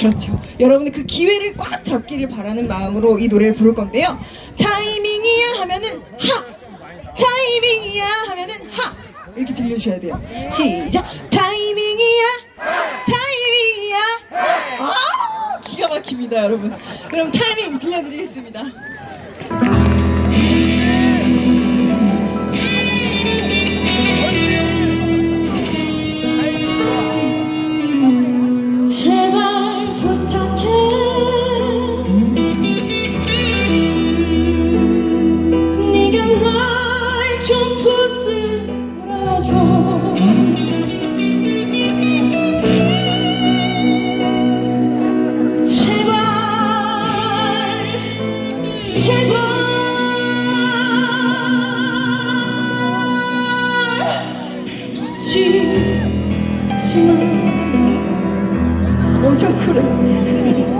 그렇죠. 여러분의 그 기회를 꽉 잡기를 바라는 마음으로 이 노래를 부를 건데요. 타이밍이야 하면은 하! 타이밍이야 하면은 하! 이렇게 들려주셔야 돼요. 시작! 타이밍이야! 타이밍이야! 아! 기가 막힙니다, 여러분. 그럼 타이밍 들려드리겠습니다. 엄청 그래.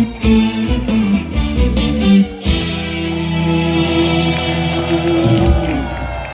it is.